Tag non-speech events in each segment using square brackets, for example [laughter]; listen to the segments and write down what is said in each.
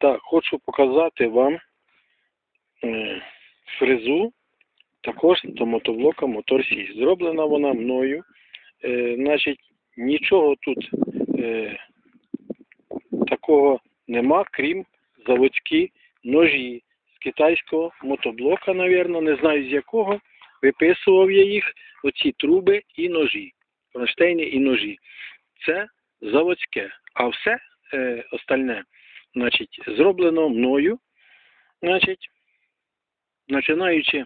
Так, хочу показати вам е, фрезу також до мотоблока Мотор 6. Зроблена вона мною. Е, значить, нічого тут е, такого нема, крім заводські ножі з китайського мотоблока, навірно, не знаю з якого. Виписував я їх, оці труби і ножі, кронштейни і ножі. Це заводське, а все е, остальне значить, зроблено мною, значить, починаючи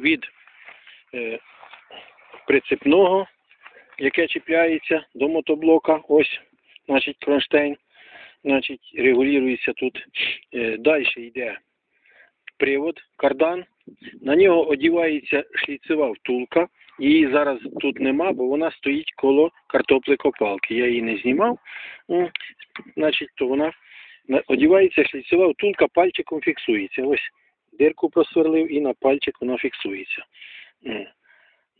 від е, прицепного, яке чіпляється до мотоблока, ось, значить, кронштейн, значить, регулюється тут. Е, далі йде привод, кардан, на нього одівається шліцева втулка. Її зараз тут нема, бо вона стоїть коло картоплекопалки. Я її не знімав. Значить, то вона на- одівається шліцева втулка, пальчиком фіксується. Ось дирку просверлив і на пальчик вона фіксується.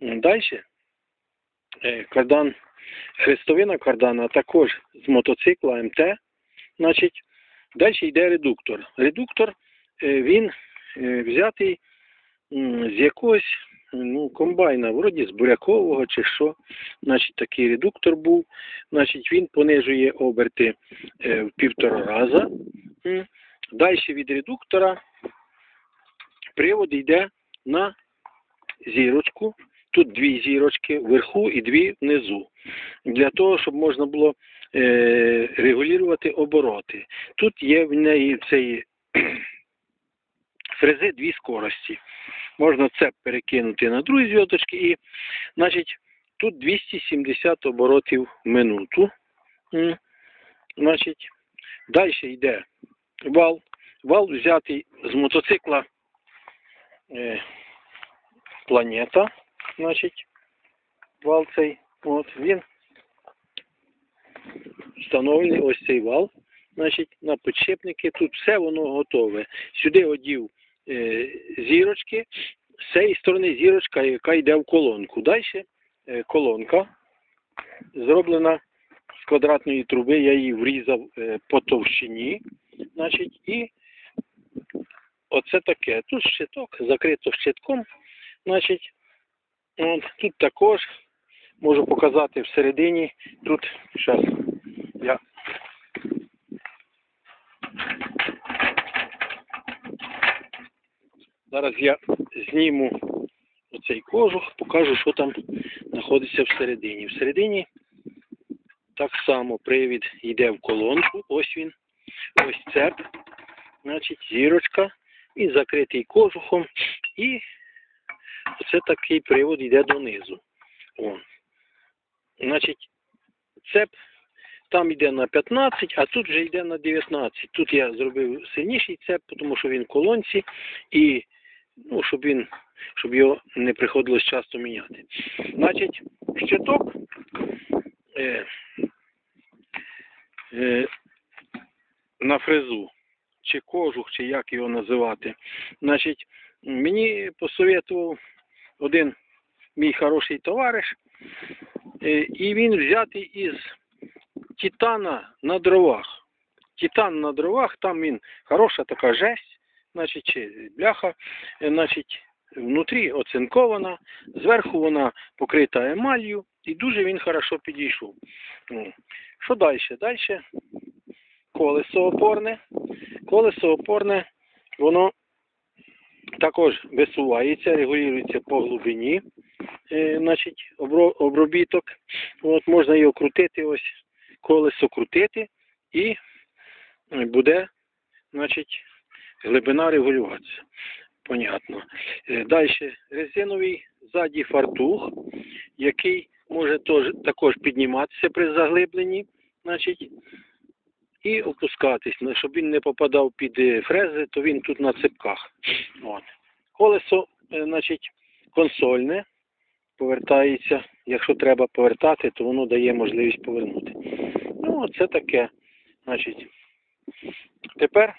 Далі кардан, хрестовина кардана також з мотоцикла МТ. Значить, далі йде редуктор. Редуктор е, він е, взятий з якогось ну, комбайна, вроді з бурякового чи що. Значить, такий редуктор був. Значить, він понижує оберти е, в півтора раза. Далі від редуктора привод йде на зірочку. Тут дві зірочки вверху і дві внизу. Для того, щоб можна було е, регулювати обороти. Тут є в неї цієї фрези дві скорості. Можна це перекинути на другі зв'язочки і, значить, тут 270 оборотів в минуту. Значить, далі йде вал. Вал взятий з мотоцикла е, планета. Значить, вал цей. От він встановлений ось цей вал. Значить, на підшипники. Тут все воно готове. Сюди одів зірочки. З цієї сторони зірочка, яка йде в колонку. Далі е, колонка зроблена з квадратної труби. Я її врізав е, по товщині. Значить, і оце таке. Тут щиток, закрито щитком. Значить, от, тут також можу показати всередині. Тут зараз я зараз я зніму оцей кожух, покажу, що там знаходиться всередині. Всередині так само привід йде в колонку. Ось він. Ось цеп. Значить, зірочка. Він закритий кожухом. І оце такий привод йде донизу. О. Значить, цеп там йде на 15, а тут вже йде на 19. Тут я зробив сильніший цеп, тому що він в колонці, і ну, щоб він, щоб його не приходилось часто міняти. Значить, щиток е, е, на фрезу, чи кожух, чи як його називати. Значить, мені посоветував один мій хороший товариш, е, і він взятий із титана на дровах. Титан на дровах, там він хороша така жесть, значить, чи бляха, е, значить, внутрі оцинкована, зверху вона покрита емалью, і дуже він хорошо підійшов. Ну, Що далі? Далі колесо опорне. Колесо опорне, воно також висувається, регулюється по глибині, е, значить, обробіток. От можна його крутити, ось колесо крутити, і е, буде, значить, глибина регулюватися. Понятно. Далі резиновий ззаді фартух, який може також підніматися при заглибленні, значить, і опускатись. Ну, Щоб він не попадав під е, фрези, то він тут на цепках. От. Колесо, е, значить, консольне, повертається. Якщо треба повертати, то воно дає можливість повернути. Ну, це таке. Значить, тепер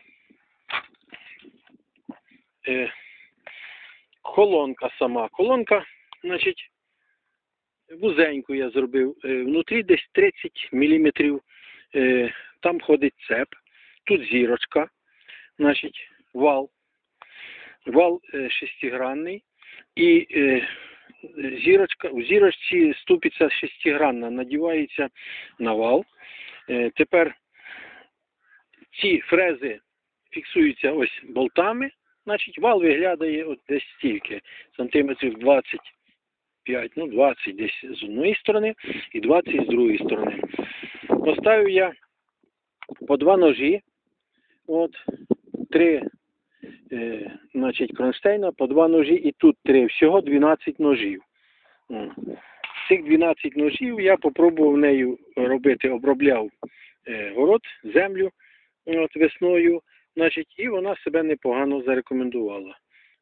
е, колонка сама. Колонка, значить, вузеньку я зробив. Е, внутрі десь 30 мм. Е, там ходить цеп. тут зірочка, значить, вал. Вал е, шестигранний. І е, зірочка, у зірочці ступиця шестигранна, надівається на вал. Е, тепер ці фрези фіксуються ось болтами, значить вал виглядає от десь стільки, сантиметрів 25, ну 20 десь з одної сторони і 20 з другої сторони. Поставив я по два ножі, от, три е, значить, кронштейна, по два ножі і тут три, всього 12 ножів. Цих 12 ножів я попробував нею робити, обробляв е, город, землю от, весною, значить, і вона себе непогано зарекомендувала.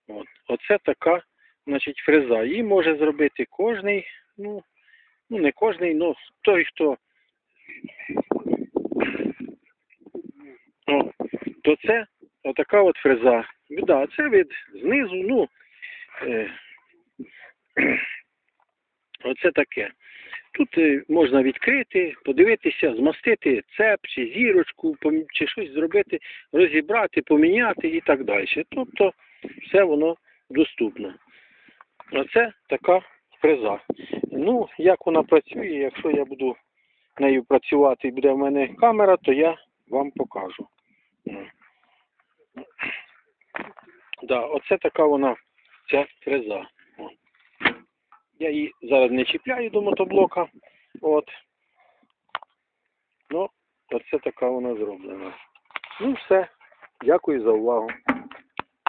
От. Оце така значить, фреза. Її може зробити кожний, ну, ну не кожний, але той, хто. О, то це отака от фреза. Да, це від знизу, ну, е, [clears throat] оце таке. Тут е, можна відкрити, подивитися, змастити цеп чи зірочку, чи щось зробити, розібрати, поміняти і так далі. Тобто все воно доступно. Оце така фреза. Ну, як вона працює, якщо я буду нею працювати і буде в мене камера, то я вам покажу. Да, оце така вона, ця фреза. Я її зараз не чіпляю до мотоблока. От. Ну, оце така вона зроблена. Ну все. Дякую за увагу.